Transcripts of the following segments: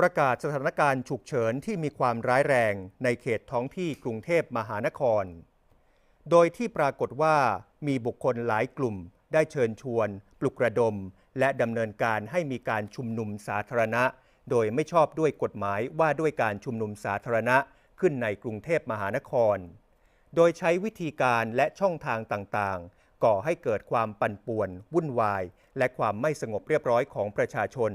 ประกาศสถานการณ์ฉุกเฉินที่มีความร้ายแรงในเขตท้องที่กรุงเทพมหานคร โดยที่ปรากฏว่ามีบุคคลหลายกลุ่มได้เชิญชวน ปลุกระดม และดำเนินการให้มีการชุมนุมสาธารณะ โดยไม่ชอบด้วยกฎหมายว่าด้วยการชุมนุมสาธารณะขึ้นในกรุงเทพมหานคร โดยใช้วิธีการและช่องทางต่างๆ ก่อให้เกิดความปั่นป่วน วุ่นวาย และความไม่สงบเรียบร้อยของประชาชน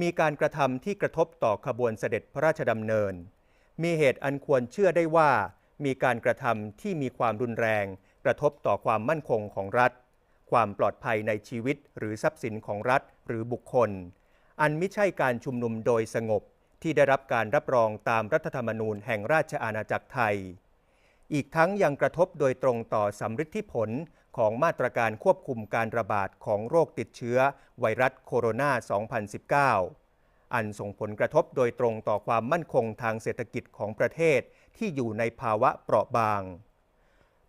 มีการกระทำที่กระทบต่อขบวนเสด็จพระราชดำเนิน มีเหตุอันควรเชื่อได้ว่า มีการกระทำที่มีความรุนแรง กระทบต่อความมั่นคงของรัฐ ความปลอดภัยในชีวิตหรือทรัพย์สินของรัฐหรือบุคคล อันไม่ใช่การชุมนุมโดยสงบที่ได้รับการรับรองตามรัฐธรรมนูญแห่งราชอาณาจักรไทย อีกทั้งยังกระทบโดยตรงต่อสำฤทธิผล ของมาตรการควบคุมการระบาดของโรคติดเชื้อไวรัสโคโรนา 2019 อันส่งผลกระทบโดยตรงต่อความมั่นคงทางเศรษฐกิจของประเทศที่อยู่ในภาวะเปราะบาง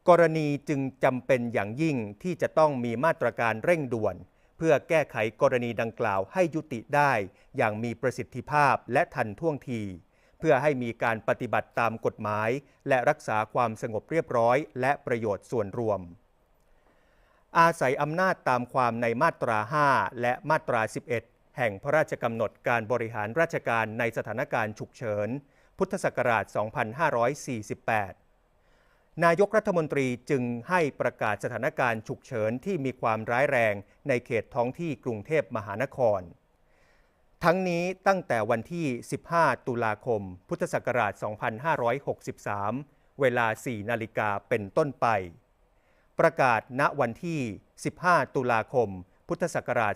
กรณีจึงจำเป็นอย่างยิ่งที่จะต้องมีมาตรการเร่งด่วน เพื่อแก้ไขกรณีดังกล่าวให้ยุติได้ อย่างมีประสิทธิภาพและทันท่วงทีเพื่อให้มีการปฏิบัติตามกฎหมาย และรักษาความสงบเรียบร้อย และประโยชน์ส่วนรวม อาศัยอำนาจตามความในมาตรา 5 และมาตรา 11 แห่งพระราชกำหนดการบริหารราชการในสถานการณ์ฉุกเฉิน พุทธศักราช 2548 นายกรัฐมนตรีจึงให้ประกาศสถานการณ์ฉุกเฉินที่มีความร้ายแรงในเขตท้องที่กรุงเทพมหานคร ทั้งนี้ตั้งแต่วันที่ 15 ตุลาคม พุทธศักราช 2563 เวลา 4 นาฬิกาเป็นต้นไป ประกาศณวันที่ 15 ตุลาคม พุทธศักราช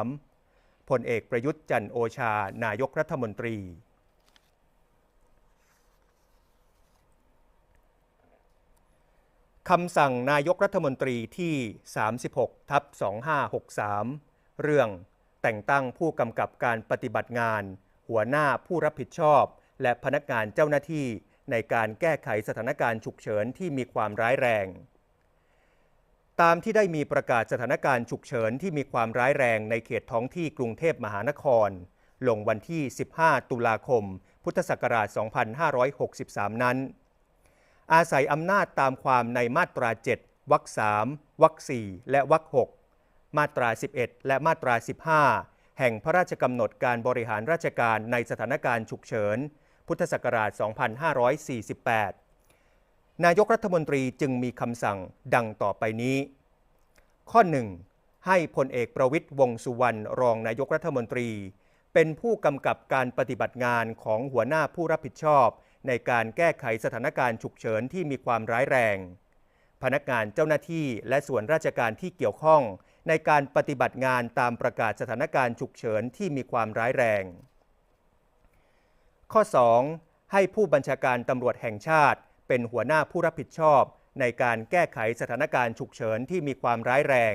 2563 พลเอกประยุทธ์จันทร์โอชา นายกรัฐมนตรี คำสั่งนายกรัฐมนตรีที่ 36 ทับ 2563 เรื่องแต่งตั้งผู้กำกับการปฏิบัติงาน หัวหน้าผู้รับผิดชอบ และพนักงานเจ้าหน้าที่ ในการแก้ไขสถานการณ์ฉุกเฉินที่มีความร้ายแรง ตามที่ได้มีประกาศสถานการณ์ฉุกเฉินที่มีความร้ายแรงในเขตท้องที่กรุงเทพมหานคร ลงวันที่ 15 ตุลาคม พุทธศักราช 2563 นั้น อาศัยอำนาจตามความในมาตรา 7 วรรค 3 วรรค 4 และวรรค 6 มาตรา 11 และมาตรา 15 แห่งพระราชกำหนดการบริหารราชการในสถานการณ์ฉุกเฉิน พุทธศักราช 2548 นายกรัฐมนตรีจึงมีคำสั่งดังต่อไปนี้ ข้อ 1. ให้พลเอกประวิตยวงสุวรรณรองนายกรัฐมนตรี เป็นผู้กำกับการปฏิบัติงานของหัวหน้าผู้รับผิดชอบ ในการแก้ไขสถานการณ์ฉุกเฉินที่มีความร้ายแรง พนักงานเจ้าหน้าที่และส่วนราชการที่เกี่ยวข้องในการปฏิบัติงานตามประกาศสถานการณ์ฉุกเฉินที่มีความร้ายแรง ข้อ 2. ให้ผู้บัญชาการตำรวจแห่งชาติ เป็นหัวหน้าผู้รับผิดชอบ ในการแก้ไขสถานการณ์ฉุกเฉินที่มีความร้ายแรง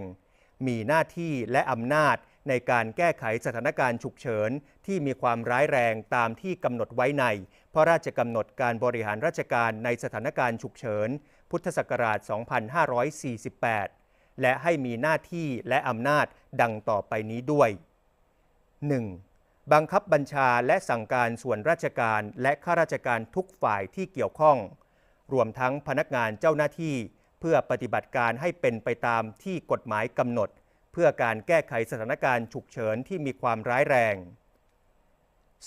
มีหน้าที่และอำนาจในการแก้ไขสถานการณ์ฉุกเฉินที่มีความร้ายแรงตามที่กำหนดไว้ใน พระราชกำหนดการบริหารราชการในสถานการณ์ฉุกเฉิน พุทธศักราช 2548 และให้มีหน้าที่และอำนาจดังต่อไปนี้ด้วย 1. บังคับบัญชาและสั่งการส่วนราชการและข้าราชการทุกฝ่ายที่เกี่ยวข้อง รวมทั้งพนักงานเจ้าหน้าที่ เพื่อปฏิบัติการให้เป็นไปตามที่กฎหมายกำหนด เพื่อการแก้ไขสถานการณ์ฉุกเฉินที่มีความร้ายแรง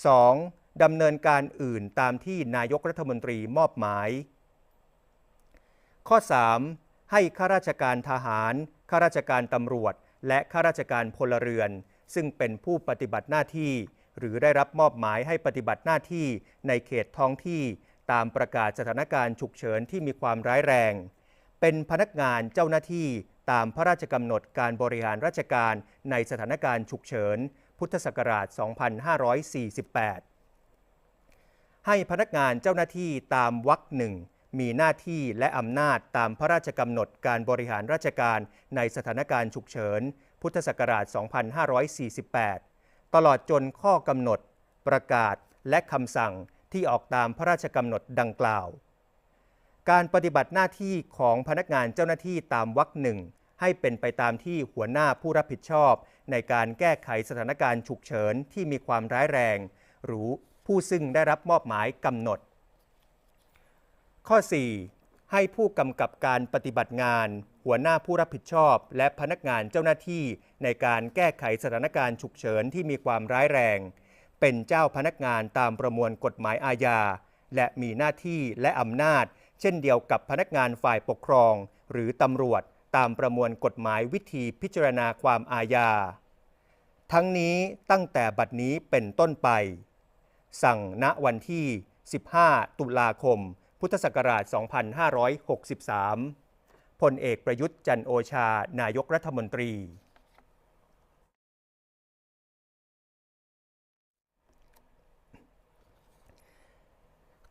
2. ดำเนินการอื่นตามที่นายกรัฐมนตรีมอบหมาย ข้อ 3. ให้ข้าราชการทหาร ข้าราชการตำรวจ และข้าราชการพลเรือน ซึ่งเป็นผู้ปฏิบัติหน้าที่ หรือได้รับมอบหมายให้ปฏิบัติหน้าที่ในเขตท้องที่ตามประกาศสถานการณ์ฉุกเฉินที่มีความร้ายแรง เป็นพนักงานเจ้าหน้าที่ตามพระราชกำหนดการบริหารราชการในสถานการณ์ฉุกเฉิน พุทธศักราช 2548 ให้พนักงานเจ้าหน้าที่ตามวรรคหนึ่งมีหน้าที่และอำนาจตามพระราชกำหนดการบริหารราชการในสถานการณ์ฉุกเฉิน พุทธศักราช 2548 ตลอดจนข้อกำหนด ประกาศและคำสั่งที่ออกตามพระราชกำหนดดังกล่าว การปฏิบัติหน้าที่ของพนักงานเจ้าหน้าที่ตามวรรคหนึ่งให้เป็นไปตามที่หัวหน้าผู้รับผิดชอบ ในการแก้ไขสถานการณ์ฉุกเฉินที่มีความร้ายแรง หรือผู้ซึ่งได้รับมอบหมายกำหนด ข้อ 4 ให้ผู้กำกับการปฏิบัติงาน หัวหน้าผู้รับผิดชอบ และพนักงานเจ้าหน้าที่ ในการแก้ไขสถานการณ์ฉุกเฉินที่มีความร้ายแรง เป็นเจ้าพนักงานตามประมวลกฎหมายอาญา และมีหน้าที่และอำนาจ เช่นเดียวกับพนักงานฝ่ายปกครอง หรือตำรวจตามประมวลกฎหมายวิธีพิจารณาความอาญา ทั้งนี้ตั้งแต่บัดนี้เป็นต้นไป สั่งณวันที่ 15 ตุลาคม พุทธศักราช 2563 พลเอกประยุทธ์จันโอชา นายกรัฐมนตรี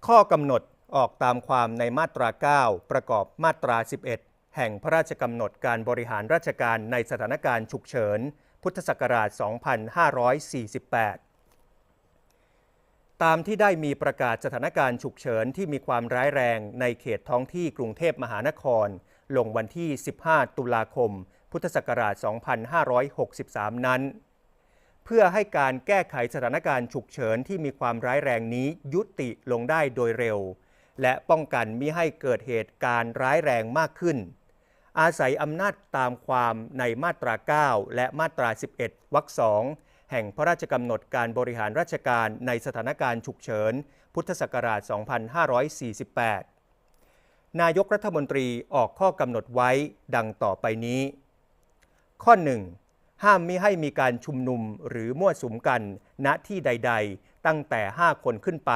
ข้อกำหนดออกตามความในมาตรา 9 ประกอบมาตรา 11 แห่งพระราชกำหนดการบริหารราชการในสถานการณ์ฉุกเฉิน พุทธศักราช 2548 ตามที่ได้มีประกาศสถานการณ์ฉุกเฉินที่มีความร้ายแรงในเขตท้องที่กรุงเทพมหานคร ลงวันที่ 15 ตุลาคม พุทธศักราช 2563 นั้น เพื่อให้การแก้ไขสถานการณ์ฉุกเฉินที่มีความร้ายแรงนี้ยุติลงได้โดยเร็ว และป้องกันมิให้เกิดเหตุการณ์ร้ายแรงมากขึ้น อาศัยอำนาจตามความในมาตรา 9 และมาตรา 11 วรรคสอง แห่งพระราชกำหนดการบริหารราชการในสถานการณ์ฉุกเฉิน พุทธศักราช 2548 นายกรัฐมนตรีออกข้อกำหนดไว้ดังต่อไปนี้ ข้อ 1 ห้ามมิให้มีการชุมนุมหรือมั่วสุมกันณที่ใด ๆ ตั้งแต่ 5 คนขึ้นไป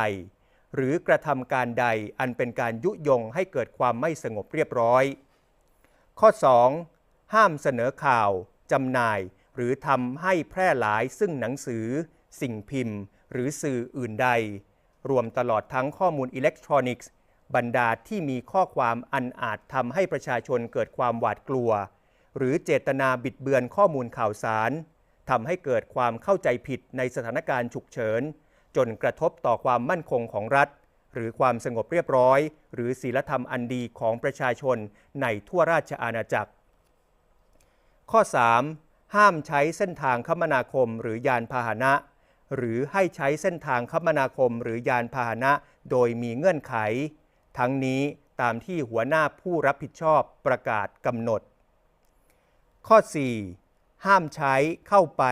หรือกระทำการใดอันเป็นการยุยงให้เกิดความไม่สงบเรียบร้อย ข้อ 2 ห้ามเสนอข่าวจำหน่าย หรือทำให้แพร่หลายซึ่งหนังสือ สิ่งพิมพ์ หรือสื่ออื่นใด รวมตลอดทั้งข้อมูลอิเล็กทรอนิกส์ บรรดาที่มีข้อความอันอาจทำให้ประชาชนเกิดความหวาดกลัว หรือเจตนาบิดเบือนข้อมูลข่าวสารทำให้เกิดความเข้าใจผิดในสถานการณ์ฉุกเฉิน จนกระทบต่อความมั่นคงของรัฐ หรือความสงบเรียบร้อย หรือศีลธรรมอันดีของประชาชนในทั่วราชอาณาจักร ข้อ 3 ห้ามใช้เส้นทางคมนาคมหรือยานพาหนะ หรือให้ใช้เส้นทางคมนาคมหรือยานพาหนะ โดยมีเงื่อนไข ทั้งนี้ตามที่หัวหน้าผู้รับผิดชอบประกาศกำหนด ข้อ 4 ห้ามใช้เข้าไป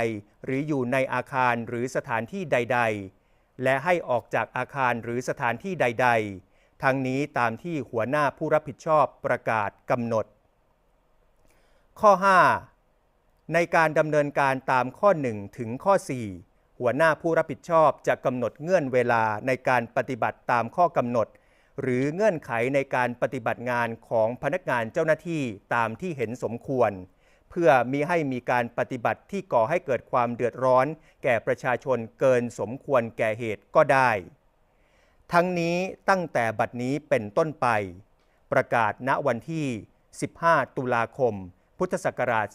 หรืออยู่ในอาคารหรือสถานที่ใด ๆ และให้ออกจากอาคารหรือสถานที่ใด ๆ ทั้งนี้ตามที่หัวหน้าผู้รับผิดชอบประกาศกำหนด ข้อ 5 ในการดำเนินการตามข้อ 1 ถึงข้อ 4 หัวหน้าผู้รับผิดชอบจะกำหนดเงื่อนเวลาในการปฏิบัติตามข้อกำหนด หรือเงื่อนไขในการปฏิบัติงานของพนักงานเจ้าหน้าที่ตามที่เห็นสมควร เพื่อมิให้มีการปฏิบัติที่ก่อให้เกิดความเดือดร้อน แก่ประชาชนเกินสมควรแก่เหตุก็ได้ ทั้งนี้ตั้งแต่บัดนี้เป็นต้นไป ประกาศณวันที่ 15 ตุลาคม พุทธศักราช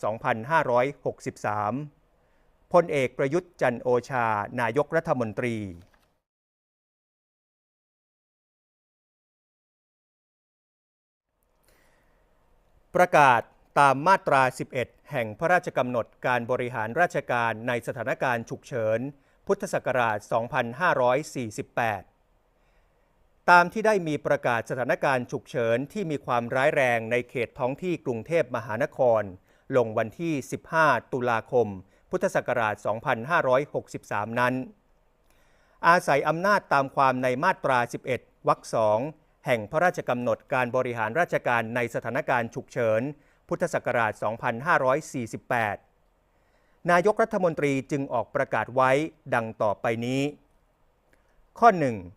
2563 พลเอกประยุทธ์จันโอชา นายกรัฐมนตรีประกาศตามมาตรา 11 แห่งพระราชกำหนดการบริหารราชการในสถานการณ์ฉุกเฉิน พุทธศักราช 2548 ตามที่ได้มีประกาศสถานการณ์ฉุกเฉินที่มีความร้ายแรงในเขตท้องที่กรุงเทพมหานคร ลงวันที่ 15 ตุลาคม พุทธศักราช 2563 นั้น อาศัยอำนาจตามความในมาตรา 11 วรรคสองแห่งพระราชกำหนดการบริหารราชการในสถานการณ์ฉุกเฉิน พุทธศักราช 2548 นายกรัฐมนตรีจึงออกประกาศไว้ดังต่อไปนี้ ข้อ 1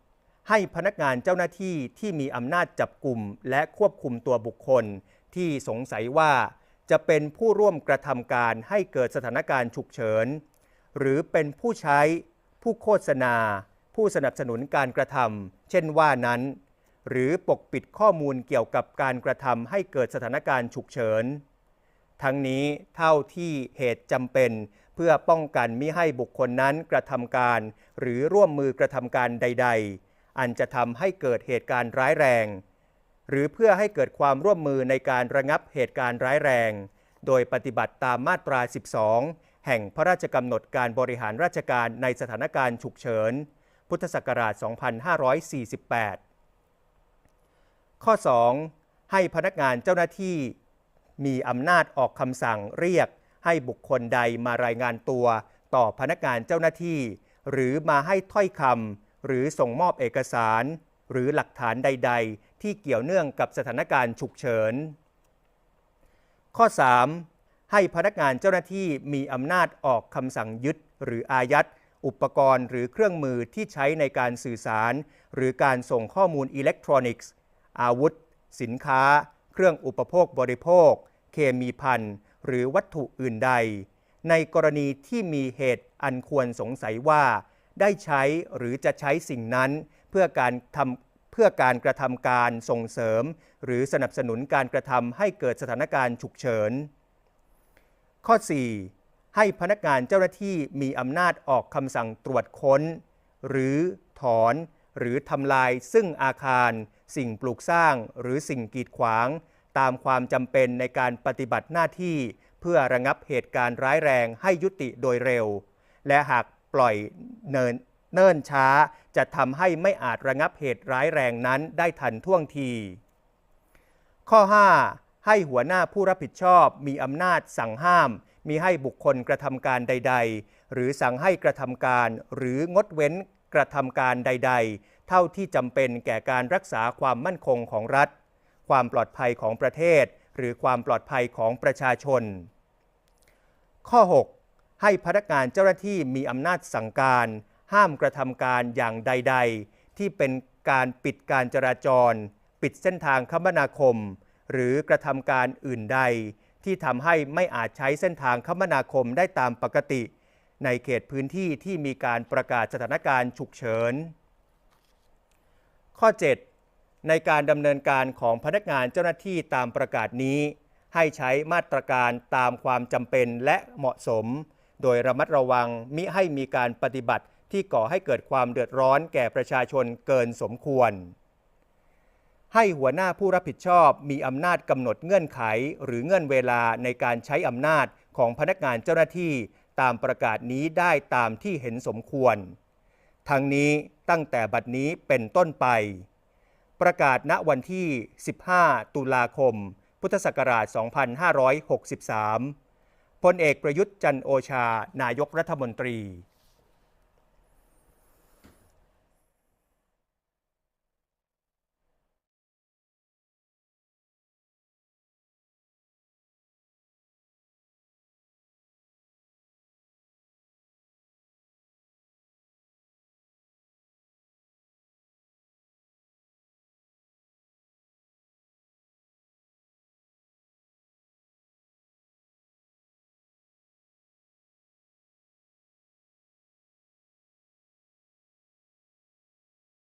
ให้พนักงานเจ้าหน้าที่ที่มีอำนาจจับกลุ่มและควบคุมตัวบุคคล ที่สงสัยว่าจะเป็นผู้ร่วมกระทำการให้เกิดสถานการณ์ฉุกเฉิน หรือเป็นผู้ใช้ ผู้โฆษณา ผู้สนับสนุนการกระทำเช่นว่านั้น หรือปกปิดข้อมูลเกี่ยวกับการกระทำให้เกิดสถานการณ์ฉุกเฉิน ทั้งนี้เท่าที่เหตุจำเป็นเพื่อป้องกันมิให้บุคคลนั้นกระทำการ หรือร่วมมือกระทำการใด ๆ อันจะทำให้เกิดเหตุการณ์ร้ายแรง หรือเพื่อให้เกิดความร่วมมือในการระงับเหตุการณ์ร้ายแรง โดยปฏิบัติตามมาตรา 12 แห่งพระราชกำหนดการบริหารราชการในสถานการณ์ฉุกเฉิน พุทธศักราช 2548 ข้อ 2 ให้พนักงานเจ้าหน้าที่ มีอำนาจออกคำสั่งเรียก ให้บุคคลใดมารายงานตัว ต่อพนักงานเจ้าหน้าที่ หรือมาให้ถ้อยคำ หรือส่งมอบเอกสาร หรือหลักฐานใด ๆ ที่เกี่ยวเนื่องกับสถานการณ์ฉุกเฉิน ข้อ 3 ให้พนักงานเจ้าหน้าที่มีอำนาจออกคำสั่งยึด หรืออายัด อุปกรณ์หรือเครื่องมือที่ใช้ในการสื่อสาร หรือการส่งข้อมูลอิเล็กทรอนิกส์ อาวุธ สินค้า เครื่องอุปโภคบริโภค เคมีภัณฑ์หรือวัตถุอื่นใด ในกรณีที่มีเหตุอันควรสงสัยว่า ได้ใช้หรือจะใช้สิ่งนั้นเพื่อการทำเพื่อการกระทำการส่งเสริม หรือสนับสนุนการกระทำให้เกิดสถานการณ์ฉุกเฉิน ข้อ 4 ให้พนักงานเจ้าหน้าที่มีอำนาจออกคำสั่งตรวจค้น หรือถอนหรือทำลายซึ่งอาคาร สิ่งปลูกสร้าง หรือสิ่งกีดขวาง ตามความจำเป็นในการปฏิบัติหน้าที่ เพื่อระงับเหตุการณ์ร้ายแรงให้ยุติโดยเร็ว และหาก ปล่อยเนินเนิ่นช้า จะทำให้ไม่อาจระงับเหตุร้ายแรงนั้นได้ทันท่วงที ข้อ 5 ให้หัวหน้าผู้รับผิดชอบมีอำนาจสั่งห้าม มีให้บุคคลกระทำการใด ๆ หรือสั่งให้กระทำการหรืองดเว้นกระทำการใด ๆ เท่าที่จำเป็นแก่การรักษาความมั่นคงของรัฐ ความปลอดภัยของประเทศ หรือความปลอดภัยของประชาชน ข้อ 6 ให้พนักงานเจ้าหน้าที่มีอำนาจสั่งการ ห้ามกระทำการอย่างใด ๆ ที่เป็นการปิดการจราจร ปิดเส้นทางคมนาคม หรือกระทำการอื่นใด ที่ทำให้ไม่อาจใช้เส้นทางคมนาคมได้ตามปกติ ในเขตพื้นที่ที่มีการประกาศสถานการณ์ฉุกเฉิน ข้อ 7 ในการดำเนินการของพนักงานเจ้าหน้าที่ตามประกาศนี้ ให้ใช้มาตรการตามความจำเป็นและเหมาะสม โดยระมัดระวังมิให้มีการปฏิบัติที่ก่อให้เกิดความเดือดร้อนแก่ประชาชนเกินสมควร ให้หัวหน้าผู้รับผิดชอบมีอำนาจกำหนดเงื่อนไข หรือเงื่อนเวลาในการใช้อำนาจของพนักงานเจ้าหน้าที่ตามประกาศนี้ได้ตามที่เห็นสมควร ทั้งนี้ตั้งแต่บัดนี้เป็นต้นไป ประกาศณวันที่ 15 ตุลาคม พุทธศักราช 2563 พลเอกประยุทธ์จันโอชา นายกรัฐมนตรี